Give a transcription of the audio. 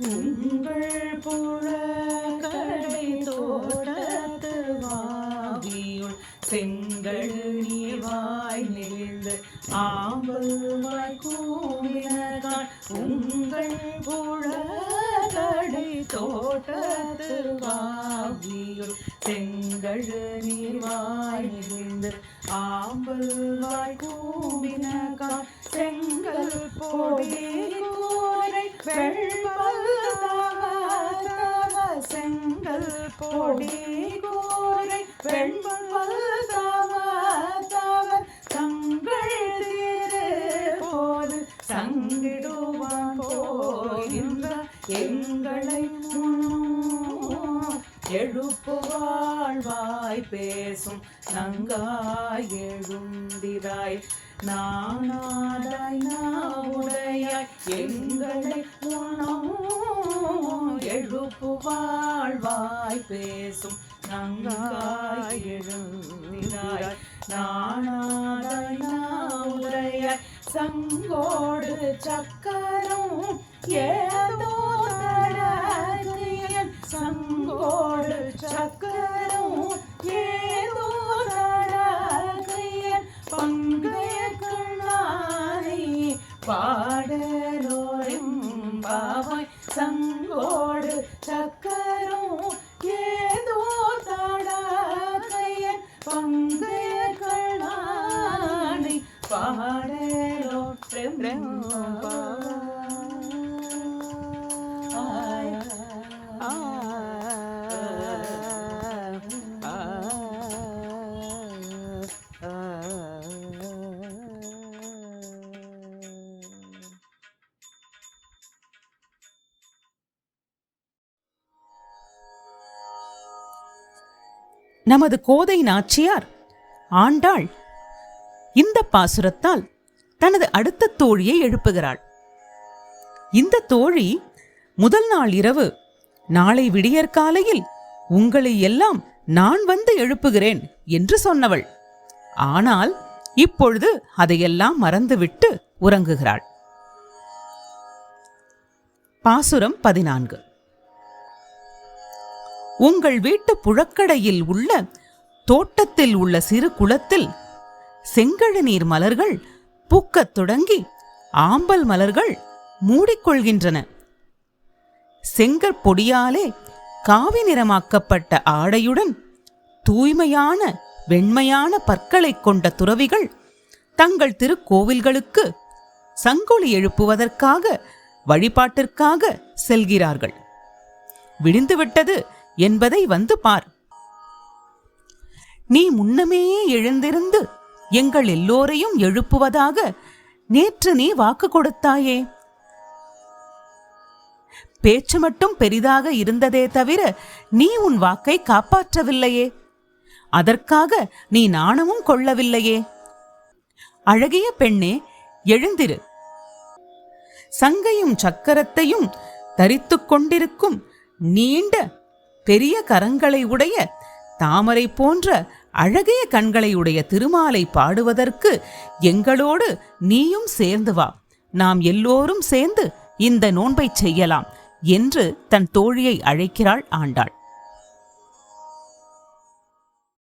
உங்கள் புழக்கடை தோட்டத்து வாவியுள் செங்கல் நீவாய் நெகிழ்ந்து ஆம்பல் வாய் கூவினகான் உங்கள் புழக்கடை தோட்டத்து வாவியுள் செங்கல் நீவாய் நெகிழ்ந்து ஆம்பல் வாய் கூவினகான் செங்கல் பொடி கோரை வெண்பல்தவ செங்கல் பொடி கூரை வெண்பல்தவ தங்கள் திரு போது சங்கிடுவான் போகின்ற எங்களை எழுப்பு வாழ்வாய் பேசும் நங்காய் எழுந்திராய். நானாதாய் நாவுடையாய் எங்களை உணோ எழுப்புவாய் வாழ்வாய் பேசும் நங்காய் எழுந்திராய் நானாதாய் நாவுடையாய் சங்கோடு சக்கரம் ஏதோ தடத்தியன் சங்கோடு சக்கரம் ஏதோ தடத்தியன் பங்கைய கண்ணாரி பாடலோரும் பாவாய். சங்கோடு சக்கரம் நமது கோதை நாச்சியார் ஆண்டாள் இந்த பாசுரத்தால் தனது அடுத்த தோழியை எழுப்புகிறாள். இந்த தோழி முதல் நாள் இரவு நாளை விடியற்காலையில் உங்களை எல்லாம் நான் வந்து எழுப்புகிறேன் என்று சொன்னவள். ஆனால் இப்பொழுது அதையெல்லாம் மறந்துவிட்டு உறங்குகிறாள். பாசுரம் பதினான்கு. உங்கள் வீட்டு புழக்கடையில் உள்ள தோட்டத்தில் உள்ள சிறு குளத்தில் செங்கழநீர் மலர்கள் பூக்கத் தொடங்கி ஆம்பல் மலர்கள் மூடிக்கொள்கின்றன. செங்கற்பொடியாலே காவி நிறமாக்கப்பட்ட ஆடையுடன் தூய்மையான வெண்மையான பற்களைக் கொண்ட துறவிகள் தங்கள் திருக்கோவில்களுக்கு சங்கொலி எழுப்புவதற்காக வழிபாட்டிற்காக செல்கிறார்கள். விடிந்துவிட்டது என்பதை வந்து பார். நீ முன்னமே எழுந்திருந்து எங்கள் எல்லோரையும் எழுப்புவதாக நேற்று நீ வாக்கு கொடுத்தாயே. பேச்சு மட்டும் பெரிதாக இருந்ததே தவிர நீ உன் வாக்கை காப்பாற்றவில்லையே. அதற்காக நீ நாணமும் கொள்ளவில்லையே. அழகிய பெண்ணே எழுந்திரு. சங்கையும் சக்கரத்தையும் தரித்து கொண்டிருக்கும் நீண்ட பெரிய கரங்களை உடைய தாமரை போன்ற அழகிய கண்களை உடைய திருமாலை பாடுவதற்கு எங்களோடு நீயும் சேர்ந்து வா. நாம் எல்லோரும் சேர்ந்து இந்த நோன்பைச் செய்யலாம் என்று தன் தோழியை அழைக்கிறாள் ஆண்டாள்.